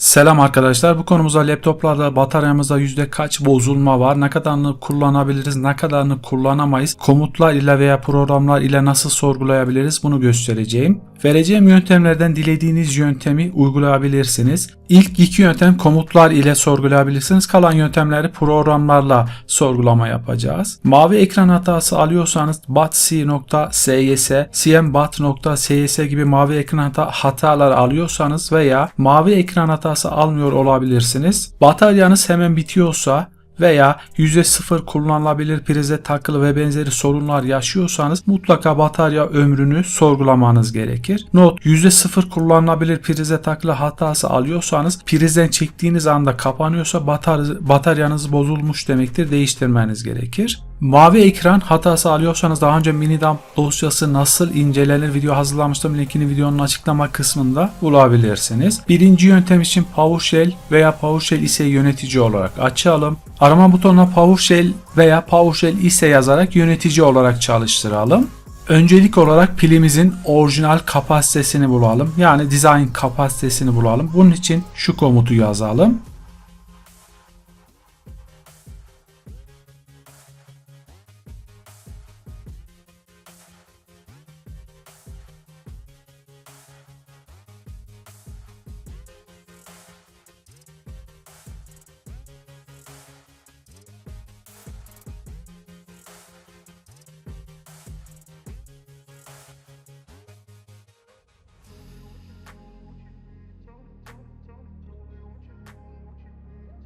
Selam arkadaşlar. Bu konumuzda laptoplarda bataryamızda yüzde kaç bozulma var, ne kadarını kullanabiliriz, ne kadarını kullanamayız, komutlar ile veya programlar ile nasıl sorgulayabiliriz bunu göstereceğim. Vereceğim yöntemlerden dilediğiniz yöntemi uygulayabilirsiniz. İlk iki yöntem komutlar ile sorgulayabilirsiniz. Kalan yöntemleri programlarla sorgulama yapacağız. Mavi ekran hatası alıyorsanız batc.sys, cmbat.sys gibi mavi ekran hata hatalar alıyorsanız veya mavi ekran hatası almıyor olabilirsiniz. Bataryanız hemen bitiyorsa veya %0 kullanılabilir prize takılı ve benzeri sorunlar yaşıyorsanız mutlaka batarya ömrünü sorgulamanız gerekir. Not %0 kullanılabilir prize takılı hatası alıyorsanız prizden çektiğiniz anda kapanıyorsa batar bataryanız bozulmuş demektir. Değiştirmeniz gerekir. Mavi ekran hatası alıyorsanız daha önce minidump dosyası nasıl incelenir video hazırlamıştım. Linkini videonun açıklama kısmında bulabilirsiniz. Birinci yöntem için PowerShell veya PowerShell ise yönetici olarak açalım. Arama butonuna PowerShell veya PowerShell ise yazarak yönetici olarak çalıştıralım. Öncelik olarak pilimizin orijinal kapasitesini bulalım. Yani design kapasitesini bulalım. Bunun için şu komutu yazalım.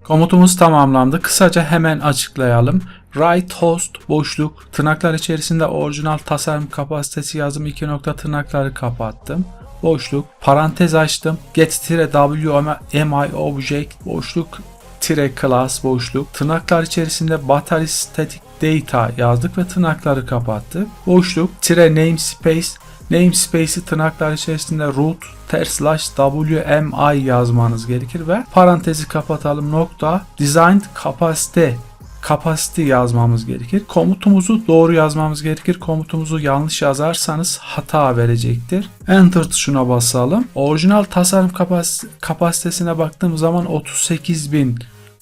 Komutumuz tamamlandı. Kısaca hemen açıklayalım. Write host boşluk tırnaklar içerisinde orijinal tasarım kapasitesi yazdım. 2 nokta tırnakları kapattım. Boşluk parantez açtım. get-wmi object boşluk tire class boşluk tırnaklar içerisinde battery static data yazdık ve tırnakları kapattık. Boşluk tire namespace namespace'i tırnaklar içerisinde root ters slash wmi yazmanız gerekir ve parantezi kapatalım nokta designed capacity capacity yazmamız gerekir. Komutumuzu doğru yazmamız gerekir. Komutumuzu yanlış yazarsanız hata verecektir. Enter tuşuna basalım. Orijinal tasarım kapas- kapasitesine baktığım zaman 38.000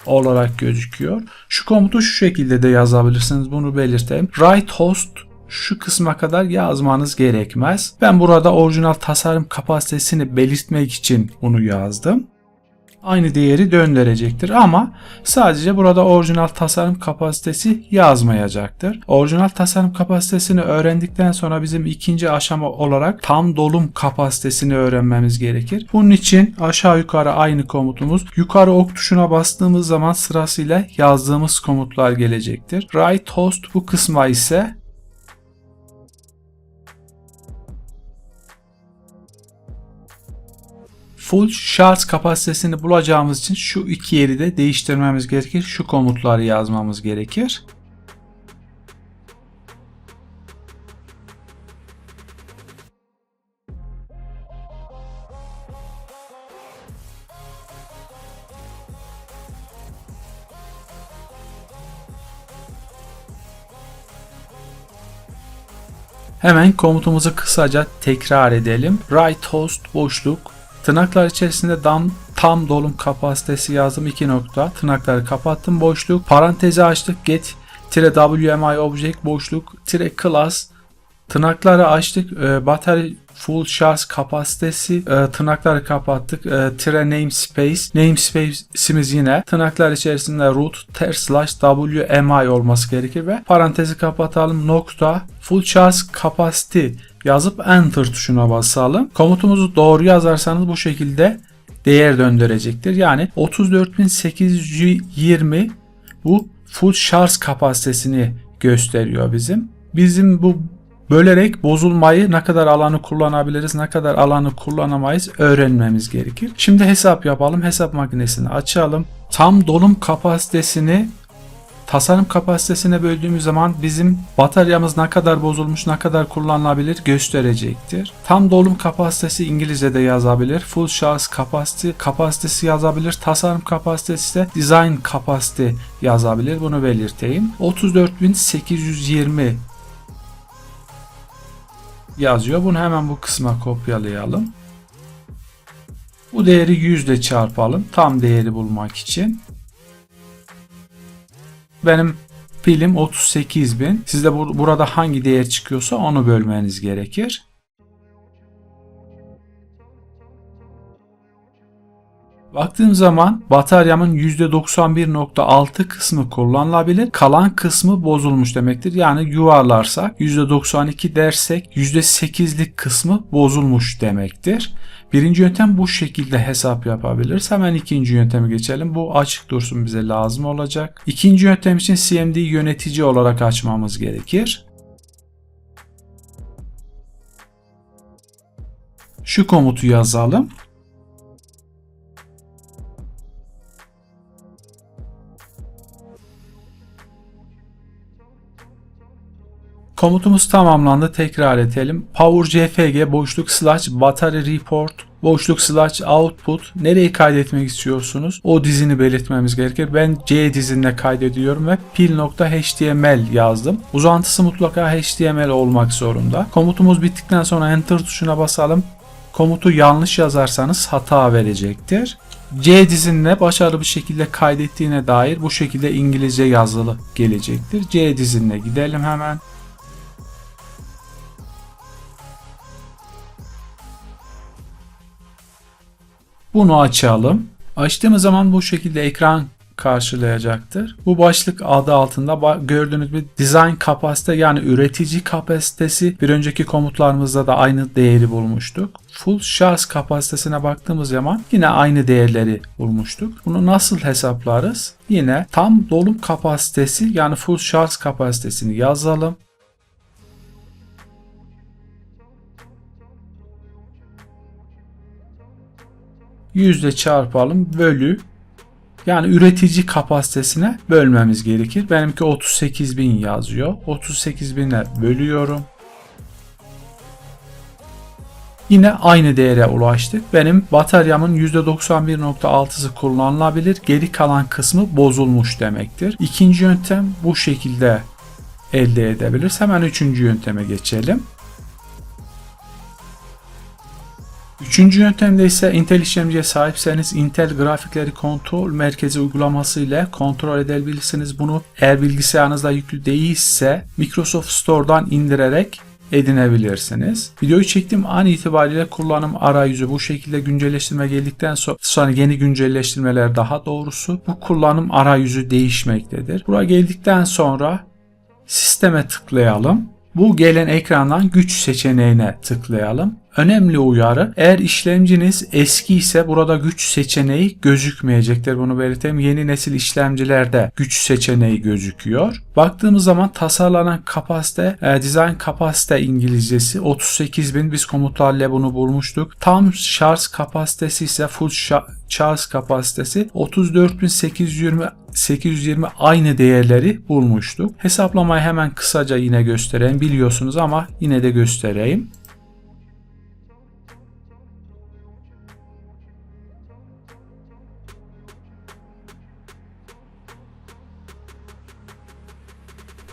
olarak gözüküyor. Şu komutu şu şekilde de yazabilirsiniz. Bunu belirteyim. Write host şu kısma kadar yazmanız gerekmez. Ben burada orijinal tasarım kapasitesini belirtmek için bunu yazdım. Aynı değeri döndürecektir ama sadece burada orijinal tasarım kapasitesi yazmayacaktır. Orijinal tasarım kapasitesini öğrendikten sonra bizim ikinci aşama olarak tam dolum kapasitesini öğrenmemiz gerekir. Bunun için aşağı yukarı aynı komutumuz. Yukarı ok tuşuna bastığımız zaman sırasıyla yazdığımız komutlar gelecektir. Write host bu kısma ise full şarj kapasitesini bulacağımız için şu iki yeri de değiştirmemiz gerekir. Şu komutları yazmamız gerekir. Hemen komutumuzu kısaca tekrar edelim. Write host boşluk Tırnaklar içerisinde dam, tam dolum kapasitesi yazdım 2 nokta. Tırnakları kapattım boşluk. Parantezi açtık. Get tire WMI object boşluk tire class Tırnakları açtık. E, battery full şarj kapasitesi e, tırnakları kapattık. E, tire namespace. Namespace'imiz yine tırnaklar içerisinde root ters slash WMI olması gerekir ve parantezi kapatalım. Nokta full charge capacity yazıp enter tuşuna basalım. Komutumuzu doğru yazarsanız bu şekilde değer döndürecektir. Yani 34820 bu full şarj kapasitesini gösteriyor bizim. Bizim bu bölerek bozulmayı ne kadar alanı kullanabiliriz, ne kadar alanı kullanamayız öğrenmemiz gerekir. Şimdi hesap yapalım. Hesap makinesini açalım. Tam dolum kapasitesini tasarım kapasitesine böldüğümüz zaman bizim bataryamız ne kadar bozulmuş, ne kadar kullanılabilir gösterecektir. Tam dolum kapasitesi İngilizce'de yazabilir. Full charge capacity kapasitesi yazabilir. Tasarım kapasitesi de design capacity yazabilir. Bunu belirteyim. 34820 yazıyor. Bunu hemen bu kısma kopyalayalım. Bu değeri 100 ile çarpalım tam değeri bulmak için. Benim pilim 38.000. Sizde bu, burada hangi değer çıkıyorsa onu bölmeniz gerekir. Baktığım zaman bataryamın %91.6 kısmı kullanılabilir. Kalan kısmı bozulmuş demektir. Yani yuvarlarsak %92 dersek %8'lik kısmı bozulmuş demektir. Birinci yöntem bu şekilde hesap yapabiliriz. Hemen ikinci yönteme geçelim. Bu açık dursun bize lazım olacak. İkinci yöntem için CMD yönetici olarak açmamız gerekir. Şu komutu yazalım. Komutumuz tamamlandı. Tekrar edelim. Power CFG boşluk slash battery report boşluk slash output nereyi kaydetmek istiyorsunuz? O dizini belirtmemiz gerekir. Ben C dizinine kaydediyorum ve pil.html yazdım. Uzantısı mutlaka HTML olmak zorunda. Komutumuz bittikten sonra enter tuşuna basalım. Komutu yanlış yazarsanız hata verecektir. C dizinine başarılı bir şekilde kaydettiğine dair bu şekilde İngilizce yazılı gelecektir. C dizinine gidelim hemen. Bunu açalım. Açtığımız zaman bu şekilde ekran karşılayacaktır. Bu başlık adı altında gördüğünüz gibi design kapasite yani üretici kapasitesi bir önceki komutlarımızda da aynı değeri bulmuştuk. Full şarj kapasitesine baktığımız zaman yine aynı değerleri bulmuştuk. Bunu nasıl hesaplarız? Yine tam dolum kapasitesi yani full şarj kapasitesini yazalım. Yüzde çarpalım bölü yani üretici kapasitesine bölmemiz gerekir. Benimki 38.000 yazıyor. 38.000'e bölüyorum. Yine aynı değere ulaştık. Benim bataryamın %91.6'sı kullanılabilir. Geri kalan kısmı bozulmuş demektir. İkinci yöntem bu şekilde elde edebiliriz. Hemen üçüncü yönteme geçelim. Üçüncü yöntemde ise Intel işlemciye sahipseniz Intel grafikleri kontrol merkezi uygulaması ile kontrol edebilirsiniz. Bunu eğer bilgisayarınızda yüklü değilse Microsoft Store'dan indirerek edinebilirsiniz. Videoyu çektiğim an itibariyle kullanım arayüzü bu şekilde güncelleştirme geldikten sonra yeni güncelleştirmeler daha doğrusu bu kullanım arayüzü değişmektedir. Buraya geldikten sonra sisteme tıklayalım. Bu gelen ekrandan güç seçeneğine tıklayalım. Önemli uyarı eğer işlemciniz eski ise burada güç seçeneği gözükmeyecektir. Bunu belirteyim. Yeni nesil işlemcilerde güç seçeneği gözüküyor. Baktığımız zaman tasarlanan kapasite, e, design kapasite İngilizcesi 38.000 biz komutlarla bunu bulmuştuk. Tam şarj kapasitesi ise full şarj kapasitesi 34.820 820 aynı değerleri bulmuştuk. Hesaplamayı hemen kısaca yine göstereyim. Biliyorsunuz ama yine de göstereyim.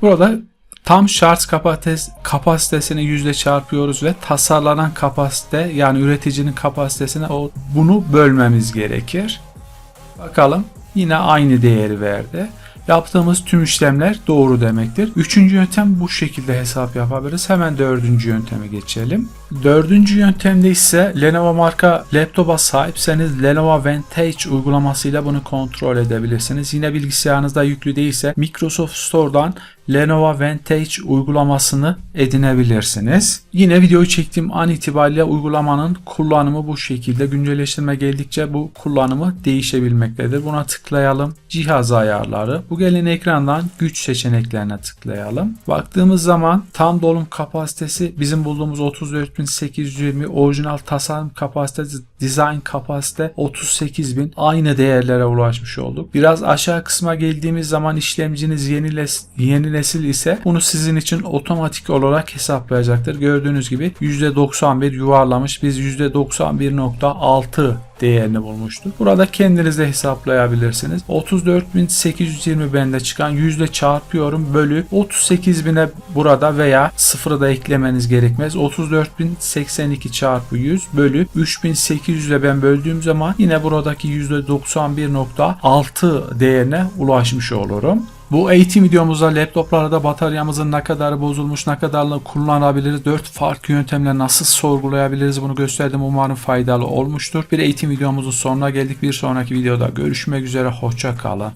Burada tam şarj kapasitesi, kapasitesini yüzde çarpıyoruz ve tasarlanan kapasite yani üreticinin kapasitesine o, bunu bölmemiz gerekir. Bakalım yine aynı değeri verdi. Yaptığımız tüm işlemler doğru demektir. Üçüncü yöntem bu şekilde hesap yapabiliriz. Hemen dördüncü yönteme geçelim. Dördüncü yöntemde ise Lenovo marka laptopa sahipseniz Lenovo Vantage uygulamasıyla bunu kontrol edebilirsiniz. Yine bilgisayarınızda yüklü değilse Microsoft Store'dan Lenovo Vantage uygulamasını edinebilirsiniz. Yine videoyu çektiğim an itibariyle uygulamanın kullanımı bu şekilde. Güncelleştirme geldikçe bu kullanımı değişebilmektedir. Buna tıklayalım. Cihaz ayarları. Bu gelen ekrandan güç seçeneklerine tıklayalım. Baktığımız zaman tam dolum kapasitesi bizim bulduğumuz 34.820 orijinal tasarım kapasitesi design kapasite 38.000 aynı değerlere ulaşmış olduk. Biraz aşağı kısma geldiğimiz zaman işlemciniz yenile, yenile nesil ise bunu sizin için otomatik olarak hesaplayacaktır. Gördüğünüz gibi %91 yuvarlamış. Biz %91.6 değerini bulmuştur. Burada kendiniz de hesaplayabilirsiniz. 34.820 bende çıkan yüzde çarpıyorum bölü 38.000'e burada veya sıfırı da eklemeniz gerekmez. 34.082 çarpı 100 bölü 3.800'e ben böldüğüm zaman yine buradaki %91.6 değerine ulaşmış olurum. Bu eğitim videomuzda laptoplarda bataryamızın ne kadar bozulmuş, ne kadarını kullanabiliriz, 4 farklı yöntemle nasıl sorgulayabiliriz bunu gösterdim. Umarım faydalı olmuştur. Bir eğitim videomuzun sonuna geldik. Bir sonraki videoda görüşmek üzere. Hoşça kalın.